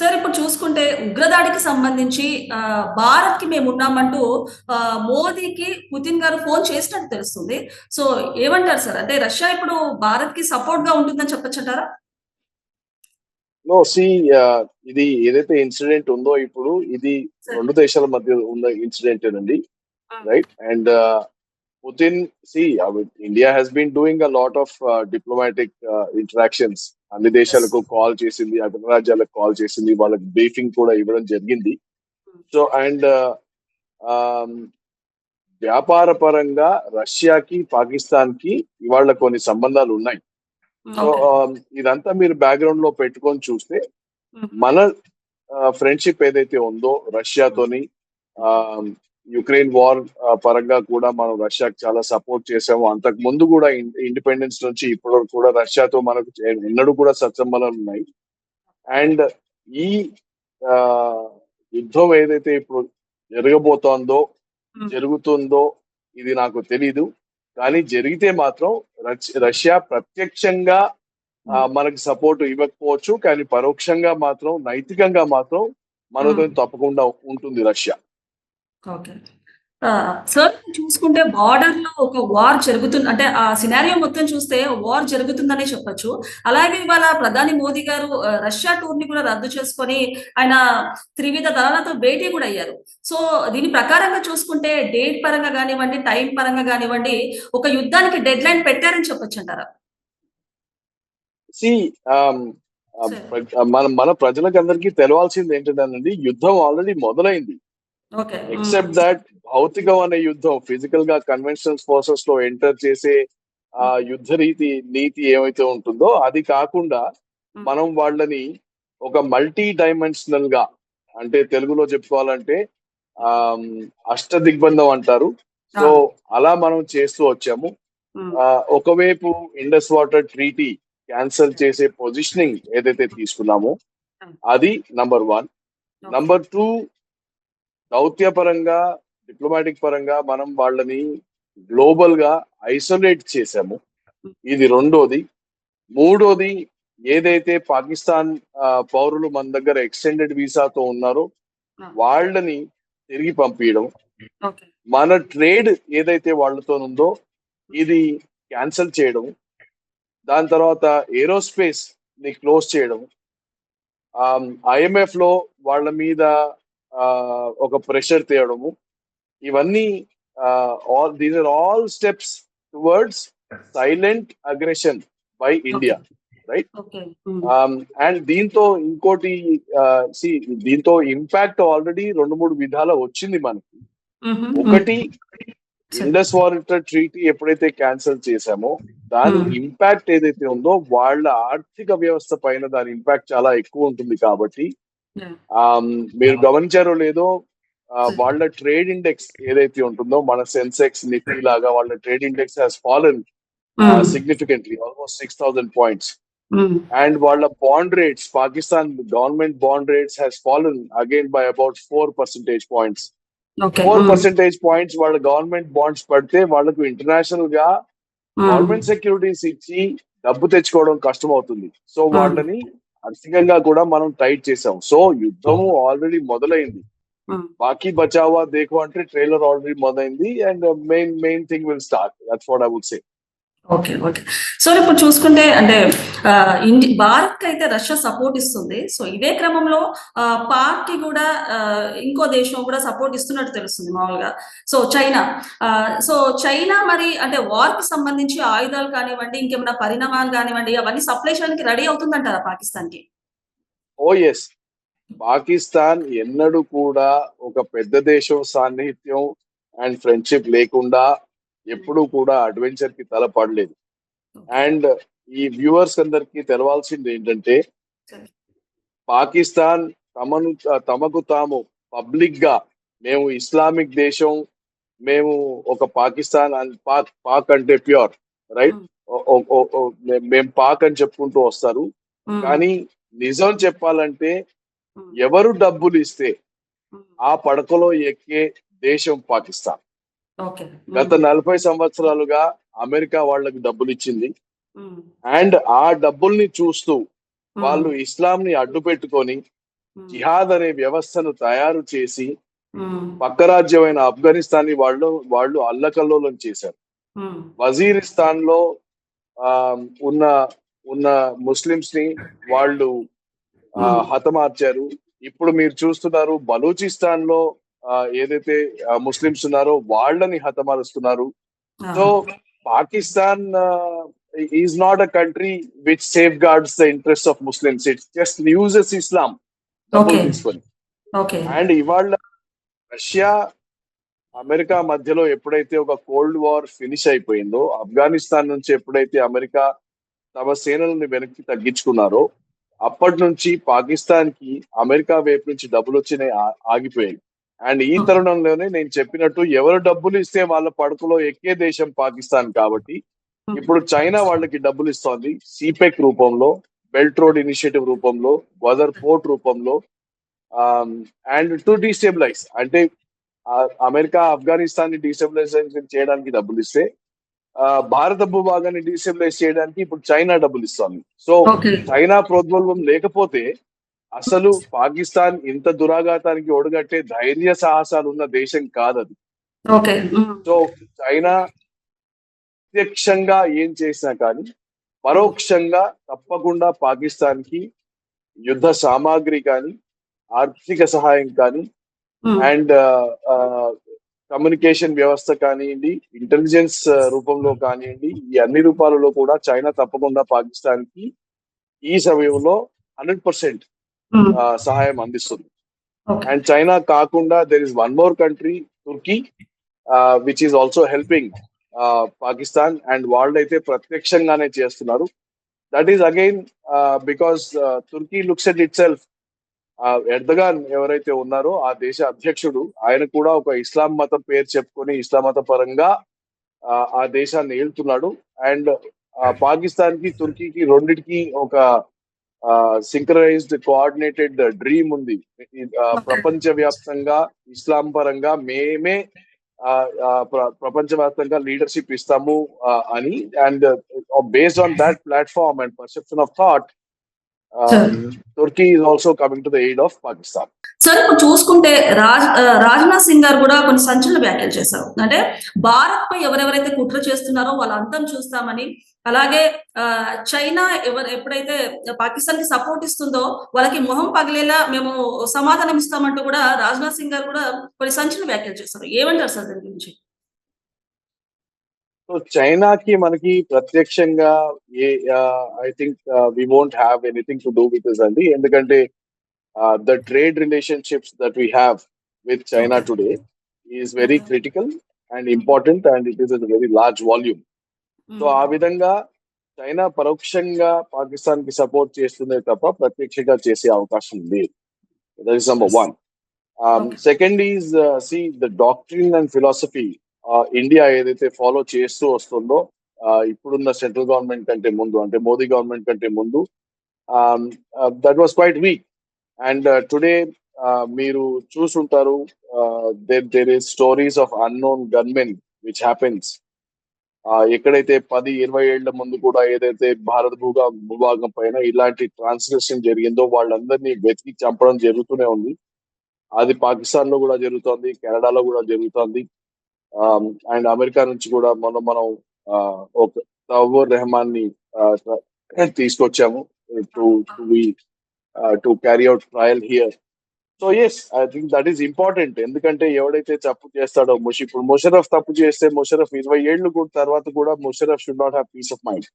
Sir ఇప్పుడు చూసుకుంటే ఉగ్రదాడికి సంబంధించి ఆహ్, భారత్‌కి మేమున్నామంటూ ఆహ్, మోదీకి పుతిన్ గారు ఫోన్ చేసినట్టు తెలుస్తుంది. సో ఏమంటారు సార్? అంటే రష్యా ఇప్పుడు భారత్‌కి సపోర్ట్‌గా ఉంటుందని చెప్పొచ్చంటారా? నో సీ ఇది ఏదైతే ఇన్సిడెంట్ ఉందో ఇప్పుడు ఇది. 2 దేశాల మధ్య ఉన్న ఇన్సిడెంటేనండి. ఆ! Right? And ah, Putin see అవి India has been doing a lot of ah, diplomatic ah, interactions. అన్ని. దేశాలకు కాల్ చేసింది. అగ్రరాజ్యాలకు కాల్ చేసింది. వాళ్ళకి బ్రీఫింగ్ కూడా ఇవ్వడం జరిగింది. సో అండ్ ఆహ్, వ్యాపార పరంగా రష్యాకి, పాకిస్తాన్‌కి ఇవాళ కొన్ని సంబంధాలు ఉన్నాయి. సో. ఆహ్, ఇదంతా మీరు బ్యాక్‌గ్రౌండ్‌లో పెట్టుకొని చూస్తే హ్మ్. మన ఫ్రెండ్‌షిప్ ఏదైతే ఉందో రష్యాతోని ఆహ్, యుక్రెయిన్ వార్ పరంగా కూడా మనం రష్యాకి చాలా సపోర్ట్ చేసాము. అంతకు ముందు కూడా ఇండిపెండెన్స్ నుంచి ఇప్పటి వరకు కూడా రష్యాతో మనకు ఎన్నడూ కూడా సత్సంబంధాలు ఉన్నాయి. అండ్ ఈ యుద్ధం ఏదైతే ఇప్పుడు జరగబోతోందో. జరుగుతుందో ఇది నాకు తెలీదు. కానీ జరిగితే మాత్రం రష్యా ప్రత్యక్షంగా మనకి సపోర్ట్ ఇవ్వకపోవచ్చు. కానీ పరోక్షంగా మాత్రం నైతికంగా మాత్రం మనతో. తప్పకుండా ఉంటుంది రష్యా. ఓకే. సార్ చూసుకుంటే బార్డర్‌లో ఒక వార్ జరుగుతుంది. అంటే ఆ సినారియో మొత్తం చూస్తే వార్ జరుగుతుందనే చెప్పొచ్చు. అలాగే ఇవాళ ప్రధాని మోదీ గారు ఆహ్, రష్యా టూర్‌ని కూడా రద్దు చేసుకొని ఆయన త్రివిధ దళాలతో భేటీ కూడా అయ్యారు. సో దీని ప్రకారంగా చూసుకుంటే డేట్ పరంగా గానివ్వండి, టైం పరంగా గానివ్వండి, ఒక యుద్ధానికి డెడ్‌లైన్ పెట్టారని చెప్పొచ్చంటారా? సీ ఆహ్, ఆహ్, సరే. ప్ర మన మన ప్రజలకందరికీ తెలవాల్సింది ఏంటంటేనండి యుద్ధం ఆల్రెడీ మొదలైంది. ఎక్సెప్ట్ థట్ భౌతికం అనే యుద్ధం ఫిజికల్‌గా కన్వెన్షనల్ ఫోర్సెస్‌లో ఎంటర్ చేసే. ఆహ్, యుద్ధ రీతి నీతి ఏమైతే ఉంటుందో అది కాకుండా. మనం వాళ్ళని ఒక మల్టీ డైమెన్షనల్‌గా అంటే తెలుగులో చెప్పుకోవాలంటే ఆహ్, అష్టదిగ్బంధం అంటారు. సో. అలా మనం చేస్తూ వచ్చాము. ఒకవైపు ఇండస్ వాటర్ ట్రీటీ క్యాన్సెల్ చేసే పొజిషనింగ్ ఏదైతే తీసుకున్నామో. అది నంబర్ 1. ఓకే. నంబర్ 2 దౌత్యపరంగా, డిప్లొమాటిక్ పరంగా మనం వాళ్ళని గ్లోబల్‌గా ఐసోలేట్ చేసాము. హ్మ్. ఇది రెండోది. మూడోది ఏదైతే పాకిస్తాన్ పౌరులు మన దగ్గర ఎక్స్‌టెండెడ్ వీసాతో ఉన్నారో! వాళ్ళని తిరిగి పంపియడం. ఓకే. మన ట్రేడ్ ఏదైతే వాళ్ళతోనుందో ఇది క్యాన్సెల్ చేయడం. దాని తర్వాత ఏరోస్పేస్‌ని క్లోజ్ చేయడం. ఆహ్, ఐఎంఎఫ్‌లో వాళ్ళ మీద ఒక ప్రెషర్ తేవడము. ఇవన్నీ all these are all steps towards silent aggression by. India. Right? And దీంతో ఇంకోటి సీ దీంతో ఇంపాక్ట్ ఆల్రెడీ 2, 3 విధాల వచ్చింది మనకి. హుహు. హ్మ్. ఒకటి. ఇండస్ వాటర్ ట్రీటీ ఎప్పుడైతే క్యాన్సెల్ చేసామో దాని. ఇంపాక్ట్ ఏదైతే ఉందో వాళ్ళ ఆర్థిక వ్యవస్థ పైన దాని ఇంపాక్ట్ చాలా ఎక్కువ ఉంటుంది కాబట్టి మీరు గమనించారో లేదో. వాళ్ళ ట్రేడ్ ఇండెక్స్ ఏదైతే ఉంటుందో మన సెన్సెక్స్, నిఫ్టీ లాగా వాళ్ళ trade index has fallen. Significantly almost 6000 points. Hmm. And వాళ్ళ bond rates Pakistan government bond rates has fallen again by about 4 percentage points. Okay. 4 hmm. Percentage points వాళ్ళ గవర్నమెంట్ బాండ్స్ పడితే వాళ్ళకు ఇంటర్నేషనల్‌గా హ్మ్. గవర్నమెంట్ సెక్యూరిటీస్ ఇచ్చి డబ్బు తెచ్చుకోవడం కష్టమవుతుంది. సో హ్మ్. వాళ్ళని ఆర్థికంగా కూడా మనం టైట్ చేసాం. సో యుద్ధము ఆల్రెడీ మొదలైంది. హ్మ్. బాకీ బచావా దేఖో అంటే ట్రైలర్ ఆల్రెడీ మొదలైంది. And main main thing will start. That's what I would say. Okay. Okay. So ఇప్పుడు చూసుకుంటే అంటే ఇండి భారత్ అయితే రష్యా సపోర్ట్ ఇస్తుంది. సో ఇదే క్రమంలో పార్టీ కూడా ఇంకో దేశం కూడా సపోర్ట్ ఇస్తున్నట్టు తెలుస్తుంది మామూలుగా. So China. సో చైనా మరి అంటే వార్‌కి సంబంధించి ఆయుధాలు కానివ్వండి, ఇంకేమైనా పరిణామాలు కానివ్వండి, అవన్నీ సప్లై చేయడానికి రెడీ అవుతుందంటారా పాకిస్తాన్‌కి? ఓ ఎస్ పాకిస్తాన్ ఎన్నడూ కూడా ఒక పెద్ద దేశం సాన్నిహిత్యం అండ్ ఫ్రెండ్‌షిప్ లేకుండా ఎప్పుడూ కూడా అడ్వెంచర్‌కి తలపడలేదు. ఓకే. అండ్ ఈ వ్యూవర్స్ అందరికీ తెలవాల్సింది ఏంటంటే. పాకిస్తాన్ తమను తమకు తాము పబ్లిక్‌గా మేము ఇస్లామిక్ దేశం, మేము ఒక పాకిస్తాన్ అండ్ పాక్ పాక్ అంటే ప్యూర్ రైట్? మేము పాక్ అని చెప్పుకుంటూ వస్తారు. కానీ నిజం చెప్పాలంటే. ఎవరు డబ్బులిస్తే హ్మ్. ఆ పడకలో ఎక్కే దేశం పాకిస్తాన్. గత. 40 సంవత్సరాలుగా అమెరికా వాళ్ళకి డబ్బులిచ్చింది. హ్మ్. అండ్ ఆ డబ్బుల్ని చూస్తూ. వాళ్ళు ఇస్లాంని అడ్డుపెట్టుకొని ఉమ్, జిహాద్ అనే వ్యవస్థను తయారు చేసి పక్క రాజ్యమైన ఆఫ్ఘనిస్తాన్ని వాళ్ళు వాళ్ళు అల్లకల్లోలం చేశారు వజీరిస్తాన్లో ఆ, ఉన్న ఉన్న ముస్లింస్ని వాళ్ళు. హతమార్చారు ఇప్పుడు మీరు చూస్తున్నారు బలూచిస్తాన్లో ఏదైతే ఆ, ముస్లింస్ ఉన్నారో వాళ్ళని హతమారుస్తున్నారు. So Pakistan is not a country which safeguards the interest of Muslims. It's just uses Islam. తీసుకొని అండ్ ఇవాళ రష్యా అమెరికా మధ్యలో ఎప్పుడైతే ఒక కోల్డ్ వార్ ఫినిష్ అయిపోయిందో ఆఫ్ఘనిస్తాన్ నుంచి ఎప్పుడైతే అమెరికా తమ సేనలను వెనక్కి తగ్గించుకున్నారో అప్పటి నుంచి పాకిస్తాన్కి అమెరికా వైపు నుంచి డబ్బులు వచ్చినాయి ఆగిపోయాయి. అండ్ ఈ తరుణంలోనే నేను చెప్పినట్టు ఎవరు డబ్బులు ఇస్తే వాళ్ళ పడుకులో ఎక్కే దేశం పాకిస్తాన్ కాబట్టి ఇప్పుడు చైనా వాళ్ళకి డబ్బులు ఇస్తోంది సిపెక్ రూపంలో బెల్ట్ రోడ్ ఇనిషియేటివ్ రూపంలో గదర్ పోర్ట్ రూపంలో అండ్ టు డీస్టెబిలైజ్. అంటే అమెరికా ఆఫ్ఘనిస్తాన్ని డీస్టెబిలైజేషన్ చేయడానికి డబ్బులు ఇస్తే భారత భూభాగాన్ని డీస్టెబిలైజ్ చేయడానికి ఇప్పుడు చైనా డబ్బులు ఇస్తోంది. సో చైనా ప్రోద్బల్వం లేకపోతే అసలు పాకిస్తాన్ ఇంత దురాఘాతానికి ఒడగట్టే ధైర్య సాహసాలు ఉన్న దేశం కాదది. సో చైనా ప్రత్యక్షంగా ఏం చేసినా కానీ పరోక్షంగా తప్పకుండా పాకిస్తాన్కి యుద్ధ సామాగ్రి కానీ ఆర్థిక సహాయం కానీ అండ్ కమ్యూనికేషన్ వ్యవస్థ కానివ్వండి ఇంటెలిజెన్స్ రూపంలో కానివ్వండి ఈ అన్ని రూపాలలో కూడా చైనా తప్పకుండా పాకిస్తాన్కి ఈ సమయంలో హండ్రెడ్ పర్సెంట్ సహాయం అందిస్తుంది. అండ్ చైనా కాకుండా there is one more country Turkey which is also helping Pakistan and వాళ్ళైతే ప్రత్యక్షంగానే చేస్తున్నారు. That is again because Turkey looks at itself Erdogan ఎవరైతే ఉన్నారో ఆ దేశ అధ్యక్షుడు ఆయన కూడా ఒక ఇస్లాం మతం పేరు చెప్పుకొని ఇస్లాం మత పరంగా ఆ, ఆ దేశాన్ని ఏళ్తున్నాడు అండ్ పాకిస్తాన్కి తుర్కీకి రెండిటికి ఒక సింక్రనైజ్డ్ కోఆర్డినేటెడ్ డ్రీమ్ ఉంది. ప్రపంచ వ్యాప్తంగా ఇస్లాం పరంగా మేమే ఆ, ఆ, ప్ర- ప్రపంచవ్యాప్తంగా లీడర్షిప్ ఇస్తాము అని. And based on that platform and perception of thought. Turkey also coming to the aid of Pakistan సరే ఇప్పుడు చూసుకుంటే రాజ్ రాజ్నాథ్ సింగ్ గారు కూడా కొన్ని సంచలన వ్యాఖ్యలు చేశారు. అంటే భారత్ పై ఎవరెవరైతే కుట్ర చేస్తున్నారో వాళ్ళ అంతం చూస్తామని అలాగే ఆ, చైనా ఎవరు ఎప్పుడైతే పాకిస్తాన్కి సపోర్ట్ ఇస్తుందో వాళ్ళకి మొహం పగిలేలా మేము సమాధానం ఇస్తామంటూ కూడా రాజ్నాథ్ సింగ్ గారు కూడా కొన్ని సంచలన వ్యాఖ్యలు చేశారు ఏమంటారు సార్ దాని గురించి చైనాకి మనకి ప్రత్యక్షంగా ఏ I think we won't have anything to do with this అండి ఎందుకంటే the trade relationships that we have with China. Today is very. Critical and important and it is very large volume so ఆ విధంగా China పరోక్షంగా పాకిస్తాన్కి support చేస్తుందే తప్ప ప్రత్యక్షంగా చేసే అవకాశం లేదు. That is number one. Second is see the doctrine and philosophy India ఏదైతే ఫాలో చేస్తూ వస్తుందో uh, ఇప్పుడున్న సెంట్రల్ గవర్నమెంట్ కంటే ముందు అంటే మోదీ గవర్నమెంట్ కంటే ముందు that was quite weak and today మీరు చూసుంటారు there there is stories of unknown gunmen which happens ఎక్కడైతే పది ఇరవై ఏళ్ళ ముందు కూడా ఏదైతే భారత భూగా భూభాగం పైన ఇలాంటి ట్రాన్స్లేషన్ జరిగిందో వాళ్ళందరినీ వెతికి చంపడం జరుగుతూనే ఉంది. అది పాకిస్తాన్లో కూడా జరుగుతోంది కెనడాలో కూడా జరుగుతోంది. అండ్ అమెరికా నుంచి కూడా మనం మనం ఆ, ఒక తవూర్ రెహమాన్ని ఆ, తీసుకొచ్చాము. To to carry out trial here so as I think that is important ఎందుకంటే ఎవడైతే తప్పు చేస్తాడో ముషి ఇప్పుడు ముషరఫ్ తప్పు చేస్తే ముషరఫ్ ఇరవై ఏళ్ళు కూడా తర్వాత కూడా Musharraf should not have peace of mind.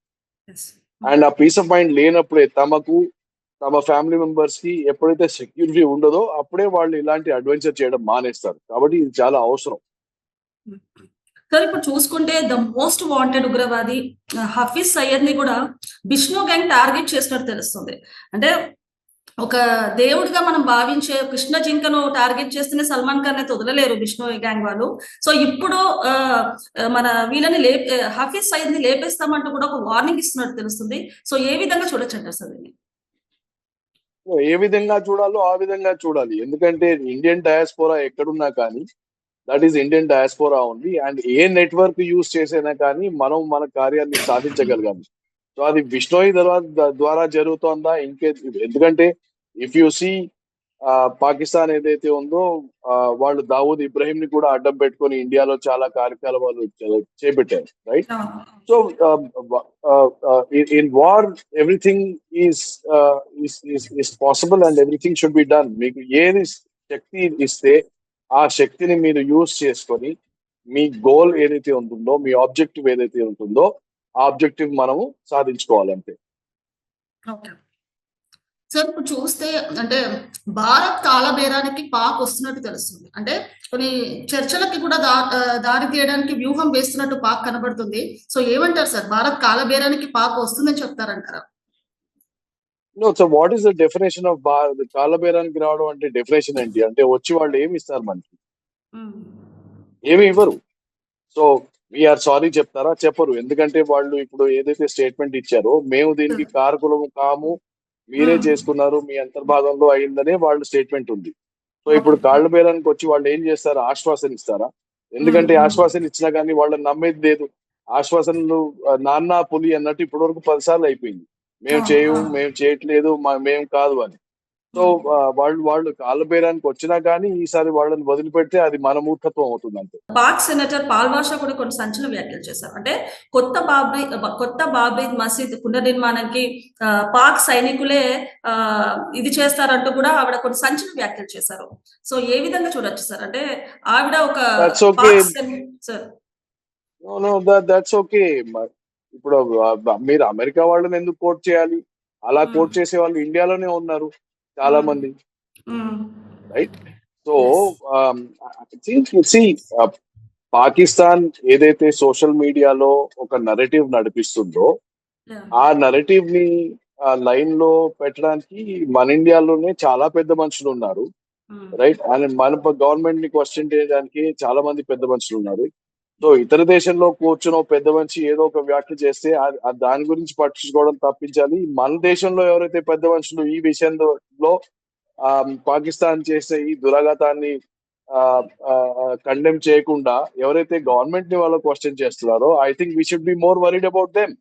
And a peace of mind లేనప్పుడే తమకు తమ ఫ్యామిలీ మెంబర్స్కి ఎప్పుడైతే సెక్యూరిటీ ఉండదో అప్పుడే వాళ్ళు ఇలాంటి అడ్వెంచర్ చేయడం మానేస్తారు. కాబట్టి ఇది చాలా అవసరం. సార్ ఇప్పుడు చూసుకుంటే ద మోస్ట్ వాంటెడ్ ఉగ్రవాది హఫీజ్ సయ్యద్ని కూడా బిష్ణు గ్యాంగ్ టార్గెట్ చేసినట్టు తెలుస్తుంది. అంటే ఒక దేవుడిగా మనం భావించే కృష్ణ జింకను టార్గెట్ చేస్తేనే సల్మాన్ ఖాన్ అయితే వదలలేరు విష్ణు గ్యాంగ్ వాళ్ళు. సో ఇప్పుడు మన వీళ్ళని లే హఫీజ్ సైద్ని లేపేస్తామంటూ కూడా ఒక వార్నింగ్ ఇస్తున్నట్టు తెలుస్తుంది. సో ఏ విధంగా చూడొచ్చు సార్ దీన్ని? ఏ విధంగా చూడాలో ఆ విధంగా చూడాలి. ఎందుకంటే ఇండియన్ డయాస్పోరా ఎక్కడున్నా కానీ దట్ ఈస్ ఇండియన్ డయాస్పోరా ఉంది అండ్ ఏ నెట్వర్క్ యూస్ చేసైనా కానీ మనం మన కార్యాన్ని సాధించగలగాలి. సో అది విష్ణోయి ద్వారా ద్వారా జరుగుతోందా? ఇంకే ఎందుకంటే ఇఫ్ యు సీ పాకిస్తాన్ ఏదైతే ఉందో వాళ్ళు దావూద్ ఇబ్రహీం ని కూడా అడ్డం పెట్టుకొని ఇండియాలో చాలా కార్యకలాపాలు చే- చేపట్టారు right. So in war everything is is possible and everything should be done మీకు ఏది శక్తి ఇస్తే ఆ శక్తిని మీరు యూజ్ చేసుకొని మీ గోల్ ఏదైతే ఉంటుందో మీ ఆబ్జెక్టివ్ ఏదైతే ఉంటుందో ఆ ఆబ్జెక్టివ్ మనము సాధించుకోవాలంతే ఓకే. సార్ ఇప్పుడు చూస్తే అంటే భారత్ కాలబేరానికి పాక్ వస్తున్నట్టు తెలుస్తుంది. అంటే కొన్ని చర్చలకి కూడా దారి తీయడానికి వ్యూహం వేస్తున్నట్టు పాక్ కనబడుతుంది. సో ఏమంటారు సార్? భారత్ కాలబేరానికి పాక్ వస్తుందని చెప్తారంటారా? No so what is the definition of కాలబేరానికి రావడం అంటే డెఫినేషన్ ఏంటి? అంటే వచ్చి వాళ్ళు ఏమి ఇస్తారు మనకి? ఏమి ఇవ్వరు. సో వీఆర్ సారీ చెప్తారా? చెప్పరు. ఎందుకంటే వాళ్ళు ఇప్పుడు ఏదైతే స్టేట్మెంట్ ఇచ్చారో మేము దీనికి కారకులము కాము మీరే Hmm. చేసుకున్నారు మీ అంతర్భాగంలో అయిందనే వాళ్ళు స్టేట్మెంట్ ఉంది. సో ఇప్పుడు కాళ్ళ బేరానికి వచ్చి వాళ్ళు ఏం చేస్తారు? ఆశ్వాసన ఇస్తారా? ఎందుకంటే Hmm. ఆశ్వాసన ఇచ్చినా కానీ వాళ్ళని నమ్మేది లేదు. ఆశ్వాసనలు నాన్న పులి అన్నట్టు ఇప్పటి వరకు పదిసార్లు అయిపోయింది. మేము చేయము. మేము చేయట్లేదు మేము కాదు అని. సో వాళ్ళు వాళ్ళు కాళ్ళ బేరానికి వచ్చినా కానీ ఈసారి వాళ్ళని వదిలిపెడితే అది మన మూర్ఖత్వం అవుతుంది అంతే పాక్ సెనేటర్ పాల్ బాషా కూడా కొన్ని సంచలన వ్యాఖ్యలు చేశారు. అంటే కొత్త బాబ్రీ కొత్త బాబ్రీ మసీద్ పునర్నిర్మాణానికి పాక్ సైనికులే ఇది చేస్తారంటూ కూడా ఆవిడ కొన్ని సంచలన వ్యాఖ్యలు చేశారు. సో ఏ విధంగా చూడొచ్చు సార్? అంటే ఆవిడ ఒక sir. No no that's okay ఇప్పుడు మీరు అమెరికా వాళ్ళని ఎందుకు కోట్ చేయాలి? అలా Hmm. కోట్ చేసే వాళ్ళు ఇండియాలోనే ఉన్నారు. చాలా. మంది రైట్ సో పాకిస్తాన్ ఏదైతే సోషల్ మీడియాలో ఒక నరేటివ్ నడిపిస్తుందో. ఆ నరేటివ్ని లైన్లో పెట్టడానికి మన ఇండియాలోనే చాలా పెద్ద మనుషులు ఉన్నారు. రైట్ అండ్ మన గవర్నమెంట్ని క్వశ్చన్ చేయడానికి చాలా మంది పెద్ద మనుషులు ఉన్నారు. సో ఇతర దేశంలో కూర్చుని పెద్ద మనిషి ఏదో ఒక వ్యాఖ్య చేస్తే దాని గురించి పట్టించుకోవడం తప్పించాలి. మన దేశంలో ఎవరైతే పెద్ద మనుషులు ఈ విషయంలో ఆ, పాకిస్తాన్ చేసే ఈ దురాఘాతాన్ని కండెమ్ చేయకుండా ఎవరైతే గవర్నమెంట్ని వాళ్ళు క్వశ్చన్ చేస్తున్నారో I think we should be more worried about them